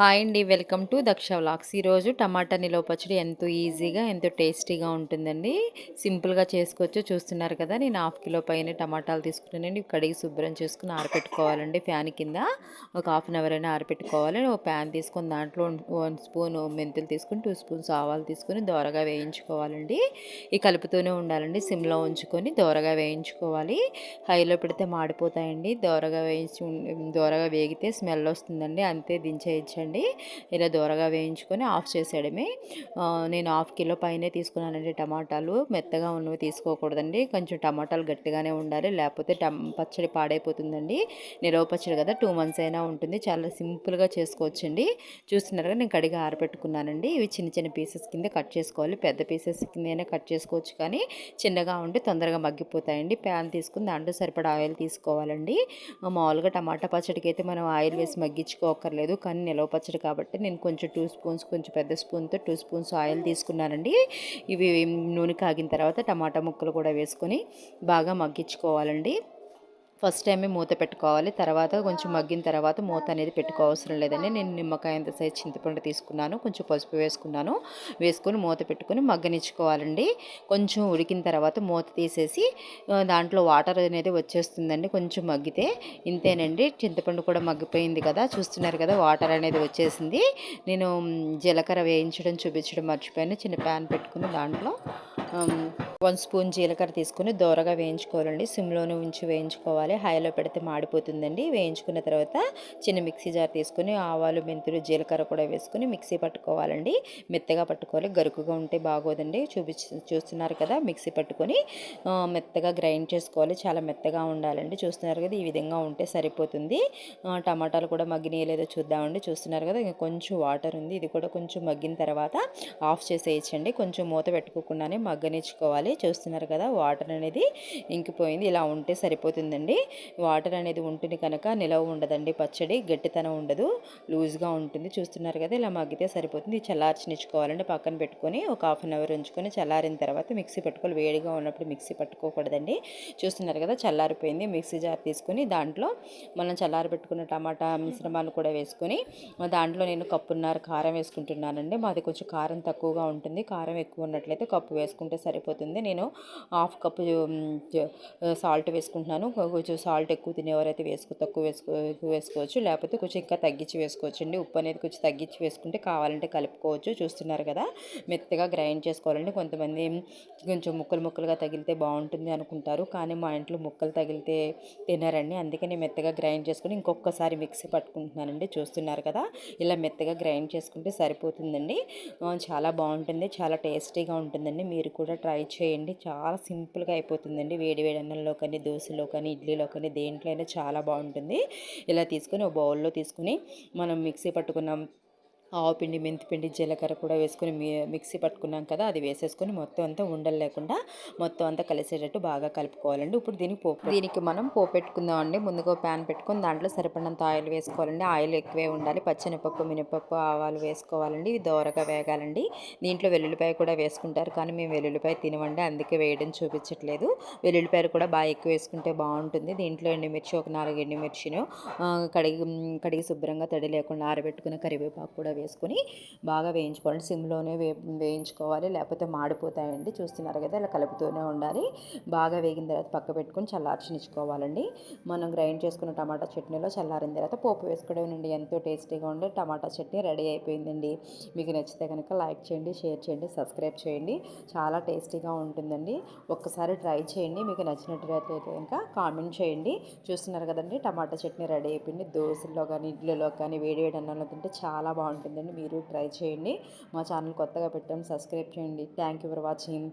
Hi అండి welcome to Daksha vlogs. ఈరోజు టమాటా నిలవ పచ్చడి ఎంతో ఈజీగా ఎంతో టేస్టీగా ఉంటుందండి. సింపుల్గా చేసుకోవచ్చు. చూస్తున్నారు కదా నేను హాఫ్ కిలో పైన టమాటాలు తీసుకున్నానండి. కడిగి శుభ్రం చేసుకుని ఆరపెట్టుకోవాలండి ఫ్యాన్ కింద. ఒక హాఫ్ అన్ అవర్ అయినా ఆరపెట్టుకోవాలి. ఒక ప్యాన్ తీసుకొని దాంట్లో వన్ స్పూన్ మెంతులు తీసుకుని టూ స్పూన్స్ ఆవాలు తీసుకొని దోరగా వేయించుకోవాలండి. ఈ కలుపుతూనే ఉండాలండి. సిమ్లో ఉంచుకొని దోరగా వేయించుకోవాలి. హైలో పెడితే మాడిపోతాయండి. దోరగా వేయించి దోరగా వేగితే స్మెల్ వస్తుందండి. అంతే దించేయించండి అండి. ఇలా దూరగా వేయించుకొని ఆఫ్ చేసేయడమే. నేను హాఫ్ కిలో పైనే తీసుకున్నానండి టమాటాలు. మెత్తగా ఉన్నవి తీసుకోకూడదండి. కొంచెం టమాటాలు గట్టిగానే ఉండాలి. లేకపోతే పచ్చడి పాడైపోతుందండి. నిలవ పచ్చడి కదా టూ మంత్స్ అయినా ఉంటుంది. చాలా సింపుల్గా చేసుకోవచ్చండి. చూస్తున్నారుగా నేను కడిగి ఆరబెట్టుకున్నానండి ఇవి చిన్న చిన్న పీసెస్ కింద కట్ చేసుకోవాలి. పెద్ద పీసెస్ కిందనే కట్ చేసుకోవచ్చు కానీ చిన్నగా ఉంటే తొందరగా మగ్గిపోతాయండి. ప్యాన్ తీసుకుని దాంట్లో సరిపడా ఆయిల్ తీసుకోవాలండి. మామూలుగా టమాటా పచ్చడికి అయితే మనం ఆయిల్ వేసి మగ్గించుకోకర్లేదు కానీ నిలవ పచ్చడి కాబట్టి నేను కొంచెం టూ స్పూన్స్ కొంచెం పెద్ద స్పూన్తో టూ స్పూన్స్ ఆయిల్ తీసుకున్నానండి. ఇవి నూనె కాగిన తర్వాత టమాటా ముక్కలు కూడా వేసుకొని బాగా మగ్గించుకోవాలండి. ఫస్ట్ టైమే మూత పెట్టుకోవాలి. తర్వాత కొంచెం మగ్గిన తర్వాత మూత అనేది పెట్టుకోవసరం లేదండి. నేను నిమ్మకాయ ఎంత సైజ్ చింతపండు తీసుకున్నాను. కొంచెం పసుపు వేసుకున్నాను. వేసుకొని మూత పెట్టుకొని మగ్గనిచ్చుకోవాలండి. కొంచెం ఉడికిన తర్వాత మూత తీసేసి దాంట్లో వాటర్ అనేది వచ్చేస్తుందండి. కొంచెం మగ్గితే ఇంతేనండి. చింతపండు కూడా మగ్గిపోయింది కదా. చూస్తున్నారు కదా వాటర్ అనేది వచ్చేసింది. నేను జీలకర్ర వేయించడం చూపించడం మర్చిపోయాను. చిన్న ప్యాన్ పెట్టుకుని దాంట్లో వన్ స్పూన్ జీలకర్ర తీసుకుని దోరగా వేయించుకోవాలండి. సిమ్లోనే ఉంచి వేయించుకోవాలి. హైలో పెడితే మాడిపోతుందండి. వేయించుకున్న తర్వాత చిన్న మిక్సీ జార్ తీసుకుని ఆవాలు మెంతులు జీలకర్ర కూడా వేసుకుని మిక్సీ పట్టుకోవాలండి. మెత్తగా పట్టుకోవాలి. గరుకుగా ఉంటే బాగోదండి. చూపి చూస్తున్నారు కదా మిక్సీ పట్టుకొని మెత్తగా గ్రైండ్ చేసుకోవాలి. చాలా మెత్తగా ఉండాలండి. చూస్తున్నారు కదా ఈ విధంగా ఉంటే సరిపోతుంది. టమాటాలు కూడా మగ్గినాయి లేదో చూద్దామండి. చూస్తున్నారు కదా ఇంకా కొంచెం వాటర్ ఉంది. ఇది కూడా కొంచెం మగ్గిన తర్వాత ఆఫ్ చేసేయచ్చండి. కొంచెం మూత పెట్టుకోకుండానే మగ్గనిచ్చుకోవాలి చూస్తున్నారు కదా వాటర్ అనేది ఇంకిపోయింది. ఇలా ఉంటే సరిపోతుందండి. వాటర్ అనేది ఉంటుంది కనుక నిలవ ఉండదండి. పచ్చడి గట్టితనం ఉండదు. లూజ్గా ఉంటుంది. చూస్తున్నారు కదా ఇలా మగ్గితే సరిపోతుంది. చల్లార్చినిచ్చుకోవాలండి. పక్కన పెట్టుకొని ఒక హాఫ్ అన్ అవర్ ఉంచుకొని చల్లారిన తర్వాత మిక్సీ పెట్టుకోవాలి. వేడిగా ఉన్నప్పుడు మిక్సీ పట్టుకోకూడదండి. చూస్తున్నారు కదా చల్లారిపోయింది. మిక్సీ జార్ తీసుకొని దాంట్లో మనం చల్లారి పెట్టుకున్న టమాటా మిశ్రమాలు కూడా వేసుకొని దాంట్లో నేను కప్పున్నర కారం వేసుకుంటున్నానండి. మాది కొంచెం కారం తక్కువగా ఉంటుంది. కారం ఎక్కువ ఉన్నట్లయితే కప్పు వేసుకుంటే సరిపోతుంది. నేను హాఫ్ కప్పు సాల్ట్ వేసుకుంటున్నాను. కొంచెం సాల్ట్ ఎక్కువ తినేవారైతే వేసుకో తక్కువ వేసుకో ఎక్కువ వేసుకోవచ్చు. లేకపోతే కొంచెం ఇంకా తగ్గించి వేసుకోవచ్చు అండి. ఉప్పు అనేది కొంచెం తగ్గించి వేసుకుంటే కావాలంటే కలుపుకోవచ్చు. చూస్తున్నారు కదా మెత్తగా గ్రైండ్ చేసుకోవాలండి. కొంతమంది కొంచెం ముక్కలు ముక్కలుగా తగిలితే బాగుంటుంది అనుకుంటారు. కానీ మా ఇంట్లో ముక్కలు తగిలితే తినరండి. అందుకని మెత్తగా గ్రైండ్ చేసుకుని ఇంకొకసారి మిక్సీ పట్టుకుంటున్నానండి. చూస్తున్నారు కదా ఇలా మెత్తగా గ్రైండ్ చేసుకుంటే సరిపోతుందండి. చాలా బాగుంటుంది. చాలా టేస్టీగా ఉంటుందండి. మీరు కూడా ట్రై చేయండి. చాలా సింపుల్గా అయిపోతుందండి. వేడి వేడి అన్నంలో కానీ దోశలో కానీ ఇడ్లీలో కానీ దేంట్లో అయినా చాలా బాగుంటుంది. ఇలా తీసుకొని ఒక బౌల్లో తీసుకుని మనం మిక్సీ పట్టుకున్నాం ఆవుపిండి మెంతిపిండి జీలకర్ర కూడా వేసుకొని మిక్సీ పట్టుకున్నాం కదా అది వేసేసుకొని మొత్తం అంతా ఉండలు లేకుండా మొత్తం అంతా కలిసేటట్టు బాగా కలుపుకోవాలండి. ఇప్పుడు దీనికి పోపు దీనికి మనం పోపు పెట్టుకుందాం అండి. ముందుగా ప్యాన్ పెట్టుకొని దాంట్లో సరిపడినంత ఆయిల్ వేసుకోవాలండి. ఆయిల్ ఎక్కువే ఉండాలి. పచ్చనిపప్పు మినపప్పు ఆవాలు వేసుకోవాలండి. ఇవి దోరగా వేగాలండి. దీంట్లో వెల్లుల్లిపాయ కూడా వేసుకుంటారు. కానీ మేము వెల్లుల్లిపాయ తినవండి అందుకే వేయడం చూపించట్లేదు. వెల్లుల్లిపాయలు కూడా బాగా ఎక్కువ వేసుకుంటే బాగుంటుంది. దీంట్లో ఎండుమిర్చి ఒక నాలుగు ఎండుమిర్చిను కడిగి కడిగి శుభ్రంగా తడి లేకుండా ఆరబెట్టుకున్న కరివేపాకు కూడా వేసుకొని బాగా వేయించుకోవాలి సిమ్లోనే వే వేయించుకోవాలి. లేకపోతే మాడిపోతాయండి. చూస్తున్నారు కదా ఇలా కలుపుతూనే ఉండాలి. బాగా వేగిన తర్వాత పక్క పెట్టుకుని చల్లార్చినిచ్చుకోవాలండి. మనం గ్రైండ్ చేసుకున్న టమాటా చట్నీలో చల్లారిన తర్వాత పోపు వేసుకోవడం నుండి ఎంతో టేస్టీగా ఉండే టమాటా చట్నీ రెడీ అయిపోయిందండి. మీకు నచ్చితే కనుక లైక్ చేయండి షేర్ చేయండి సబ్స్క్రైబ్ చేయండి. చాలా టేస్టీగా ఉంటుందండి. ఒక్కసారి ట్రై చేయండి. మీకు నచ్చినట్లయితే కనుక కామెంట్ చేయండి. చూస్తున్నారు కదండి టమాటా చట్నీ రెడీ అయిపోయింది. దోశల్లో కానీ ఇడ్లీలో కానీ వేడి వేడి అన్నంలో తింటే చాలా బాగుంటుంది. ఉంటుందండి మీరు ట్రై చేయండి. మా ఛానల్ కొత్తగా పెట్టాం సబ్స్క్రైబ్ చేయండి. Thank you for watching.